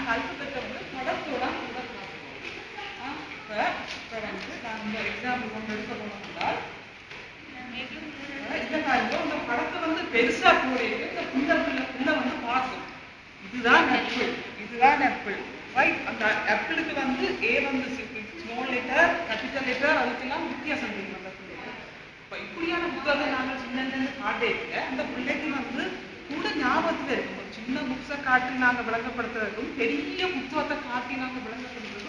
அந்த அல்பபெட்டை வந்து படத்தோட கூட இப்போ இப்போ வந்து நான் இந்த எக்ஸாம்பிள் ஒன்று எடுக்க போனோம் இந்த காரியம் இந்த படத்தை வந்து பெருசா போடுறது இந்த புள்ள புள்ள புள்ள வந்து பார்க்கும் இதுதான் ஆப்பிள் இதுதான் ஆப்பிள் ரைட் அந்த ஆப்பிளுக்கு வந்து ஏ வந்து ஸ்மால் லெட்டர் கேபிட்டல் லெட்டர் அதுக்கெல்லாம் வித்தியாசம் தெரியும் அந்த பிள்ளைக்கு. இப்போ இப்படியான புத்தகத்தை நாங்கள் சின்ன காட்டேங்க அந்த பிள்ளைக்கு வந்து கூட ஞாபகத்துல இருக்கும் காட்டி நாங்கள் விளங்கப்படுத்துறதுக்கும் பெரிய புத்தகத்தை காட்டி நாங்கள் விளங்கப்படுத்துறதுக்கும்.